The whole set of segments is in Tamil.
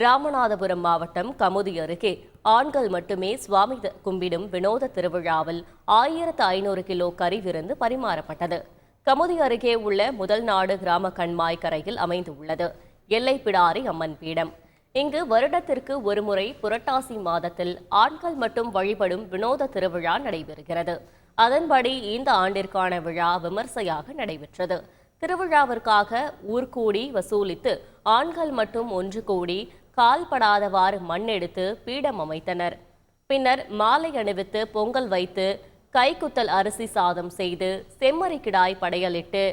ராமநாதபுரம் மாவட்டம் கமுதி அருகே ஆண்கள் மட்டுமே சுவாமி கும்பிடும் வினோத திருவிழாவில் ஆயிரத்து ஐநூறு கிலோ கறி விருந்து பரிமாறப்பட்டது. கமுதி அருகே உள்ள முதல் நாடு கிராம கண்மாய் கரையில் அமைந்துள்ளது. எல்லை பிடாரி அம்மன் பீடம். இங்கு வருடத்திற்கு ஒருமுறை புரட்டாசி மாதத்தில் ஆண்கள் மட்டும் வழிபடும் வினோத திருவிழா நடைபெறுகிறது. அதன்படி இந்த ஆண்டிற்கான விழா விமர்சையாக நடைபெற்றது. திருவிழாவிற்காக ஊர்கூடி வசூலித்து ஆண்கள் மட்டும் ஒன்று கூடி கால்படாதவாறு மண் எடுத்து பீடம் அமைத்தனர். பின்னர் மாலை அணிவித்து பொங்கல் வைத்து கைக்குத்தல் அரிசி சாதம் செய்து செம்மறி கிடாய் படையலிட்டு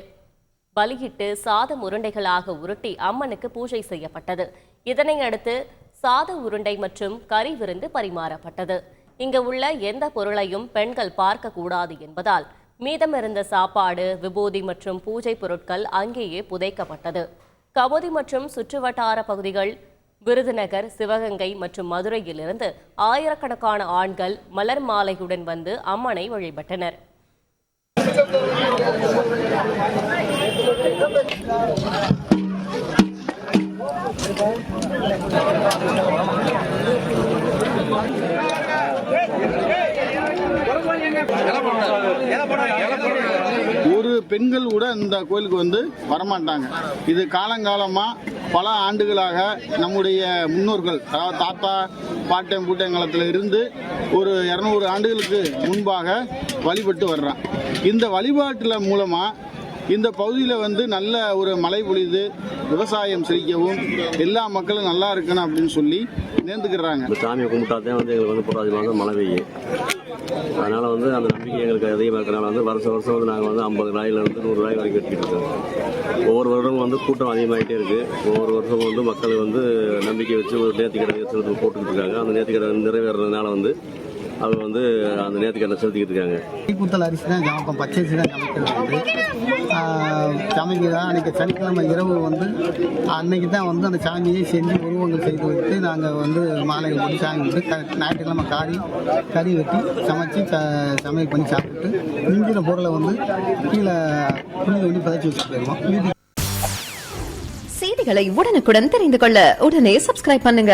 பலியிட்டு சாதம் உருண்டைகளாக உருட்டி அம்மனுக்கு பூஜை செய்யப்பட்டது. இதனை அடுத்து சாத உருண்டை மற்றும் கறி விருந்து பரிமாறப்பட்டது. இங்கு உள்ள எந்த பொருளையும் பெண்கள் பார்க்கக்கூடாது என்பதால் மீதம் மீதமிருந்த சாப்பாடு விபூதி மற்றும் பூஜை பொருட்கள் அங்கேயே புதைக்கப்பட்டது. கபோதி மற்றும் சுற்றுவட்டார பகுதிகள் விருதுநகர் சிவகங்கை மற்றும் மதுரையிலிருந்து ஆயிரக்கணக்கான ஆண்கள் மலர் மாலையுடன் வந்து அம்மனை வழிபட்டனர். ஒரு பெண்கள் கூட இந்த கோயிலுக்கு வந்து வரமாட்டாங்க. இது காலங்காலமாக பல ஆண்டுகளாக நம்முடைய முன்னோர்கள் அதாவது தாத்தா பாட்டம் பூட்டங்காலத்தில் இருந்து ஒரு இரநூறு ஆண்டுகளுக்கு முன்பாக வழிபட்டு வர்றான். இந்த வழிபாட்டில் மூலமாக இந்த பகுதியில் வந்து நல்ல ஒரு மழை பொழிது விவசாயம் செழிக்கவும் எல்லா மக்களும் நல்லா இருக்கணும் அப்படின்னு சொல்லி நேர்ந்துக்கிறாங்க. இந்த சாமியை கும்பிட்டாதான் வந்து எங்களுக்கு வந்து புரட்டாசி மாதம் மழை பெய்யும் அதனால் வந்து அந்த நம்பிக்கை எங்களுக்கு அதிகமாக இருக்கிறனால வந்து வருஷம் வருஷம் வந்து நாங்கள் வந்து ஐம்பது ரூபாயிலிருந்து நூறு ரூபாய் வரைக்கும் கட்டிட்டு இருக்கோம். ஒவ்வொரு வருடமும் வந்து கூட்டம் அதிகமாகிட்டே இருக்குது ஒவ்வொரு வருஷமும் வந்து மக்கள் வந்து நம்பிக்கை வச்சு ஒரு நேர்த்திக்கடை செலுத்தி போட்டுக்கிட்டு இருக்காங்க. அந்த நேர்த்திக்கடை நிறைவேறதுனால வந்து அவங்க வந்து அந்த நேர்த்திக்கடை செலுத்திக்கிட்டு இருக்காங்க. குத்தல் அரிசி தான் சமைப்போம் பச்சை அரிசி தான் சமைக்கிறது வந்து சமைக்க தான் அன்றைக்கி சனிக்கிழமை இரவு வந்து அன்னைக்கு தான் வந்து அந்த சாமியை செஞ்சு உருவங்கள் செய்து வைத்து நாங்கள் வந்து மாலை போட்டு சாமி விட்டு ஞாயிற்றுக்கிழமை காரி கறி வெட்டி சமைச்சு ச சமையல் பண்ணி சாப்பிட்டு மிஞ்சின பொருளை வந்து கீழே புளி வந்து புதைச்சி வச்சுட்டு போயிடுவோம் செய்திகளை உடனுக்குடன் தெரிந்து கொள்ள உடனே சப்ஸ்கிரைப் பண்ணுங்க.